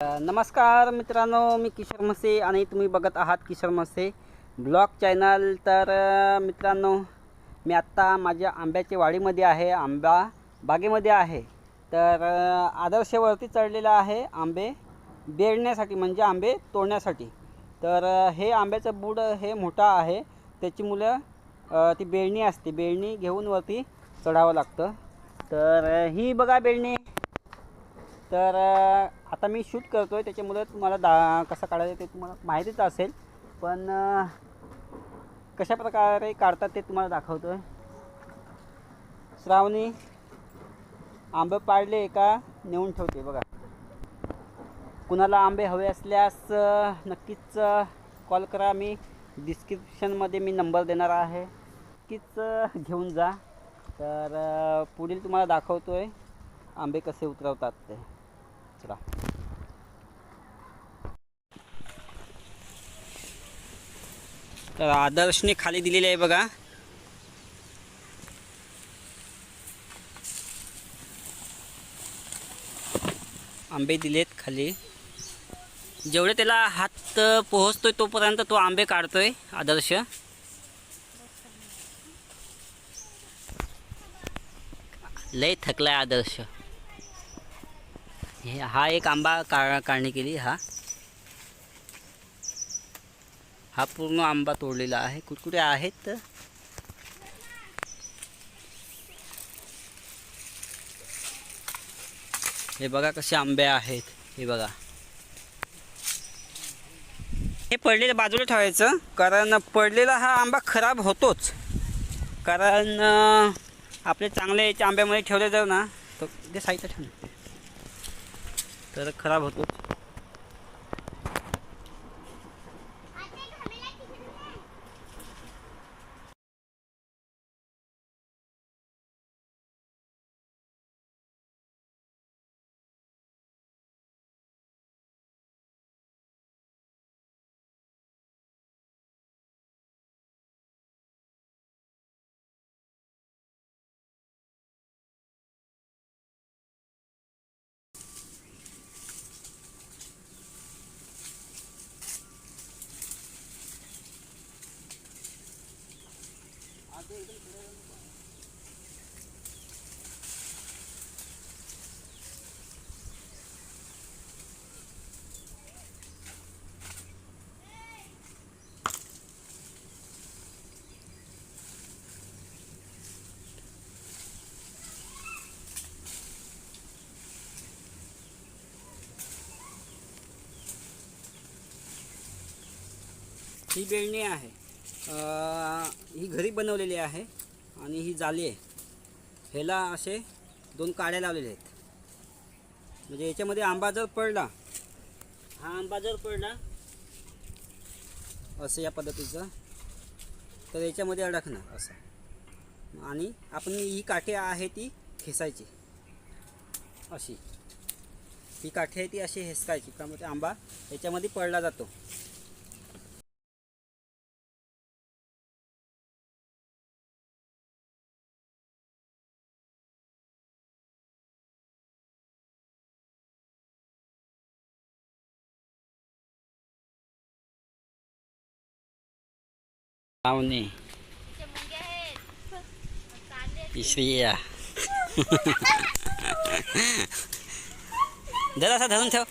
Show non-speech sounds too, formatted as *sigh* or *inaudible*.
नमस्कार मित्रांनो मी किशोर मसे आणि तुम्ही बघत आहात किशोर मसे ब्लॉग चॅनल. तर मित्रांनो मी आत्ता माझ्या आंब्याच्या वाडीमध्ये आहे आंबा बागेमध्ये आहे. तर आदर्शवरती चढलेला आहे आंबे बेडण्यासाठी म्हणजे आंबे तोडण्यासाठी. तर हे आंब्याचं बुड हे मोठा आहे त्याची मुलं ती बेळणी असते बेळणी घेऊन वरती चढावं लागतं. तर ही बघा बेळणी तर आता मी शूट करतो आहे त्याच्यामुळे तुम्हाला दा कसं काढायचं ते तुम्हाला माहितीच असेल. पण कशा प्रकारे काढतात ते तुम्हाला दाखवतो आहे श्रावणी आंबे पाडले का नेऊन ठेवते बघा. कुणाला आंबे हवे असल्यास नक्कीच कॉल करा. मी डिस्क्रिप्शनमध्ये मी नंबर देणार आहे. नक्कीच घेऊन जा. तर पुढील तुम्हाला दाखवतो आहे आंबे कसे उतरवतात ते. चला. तर आदर्शने खाली दिलेले आहे बघा. आंबे दिलेत खाली. जेवढे त्याला हात पोहोचतोय तोपर्यंत तो आंबे काढतोय आदर्श. लय थकलाय आदर्श. हे हा एक आंबा का काढणी केली हा. हा पूर्ण आंबा तोडलेला आहे. कुठकुठे आहेत. हे बघा कसे आंबे आहेत. हे बघा. हे पडलेलं बाजूला ठेवायचं कारण पडलेला हा आंबा खराब होतोच. कारण आपले चांगले याच्या आंब्यामध्ये ठेवले जाऊ ना तर ते साहित्य ठेवणार तर खराब होतो. ही बेळणी आहे. ही घरी बनवलेली आहे आणि ही जाली आहे. ह्याला असे दोन काड्या लावलेले आहेत. म्हणजे याच्यामध्ये आंबा जर पडला हा आंबा जर पडला असं या पद्धतीचं तर याच्यामध्ये अडकणार असं. आणि आपण ही काठी आहे ती खेचायची अशी. ही काठी आहे ती अशी हेसकायची. त्यामुळे आंबा याच्यामध्ये पडला जातो. लावणे श्रिया *laughs* जरा असा धरून ठेव